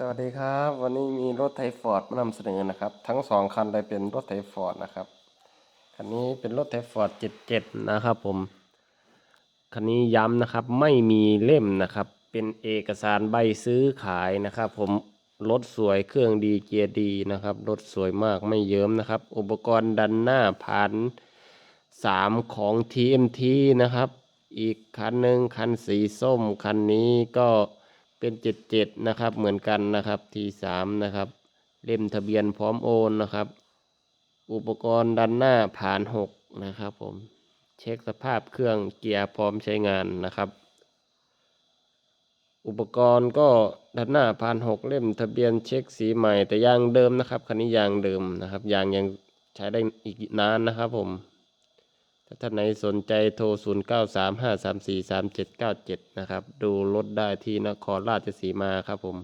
สวัสดีครับ วันนี้มีรถไทฟอร์ดมานำเสนอนะครับ ทั้งสองคันเลยเป็นรถไทฟอร์ดนะครับคันนี้เป็นรถไทฟอร์ด77 นะครับผมคันนี้ย้ำนะครับไม่มีเล่มนะครับ เป็นเอกสารใบซื้อขายนะครับ ผมรถสวยเครื่องดีเกียร์ดีนะครับรถสวยมากไม่เยิ้มนะครับ อุปกรณ์ดันหน้าผ่านสามของ TMT นะครับ อีกคันหนึ่งคันสีส้มคันนี้ก็ เป็น77นะครับเหมือนกันนะครับ T3 นะครับเล่มทะเบียนพร้อมโอนนะครับ อุปกรณ์ดันหน้าผ่าน6นะครับผมเช็คสภาพเครื่องเกียร์พร้อมใช้งานนะครับ อุปกรณ์ก็ด้านหน้าผ่านหกเล่มทะเบียนเช็คสีใหม่แต่ยางเดิมนะครับคันนี้ยางเดิมนะครับยางยังใช้ได้อีกนานนะครับผม ถ้าท่านไหนสนใจโทร 0 9 3 5 3 4 3 7 9 7 นะครับ ดูรถได้ที่นครราชสีมาครับผม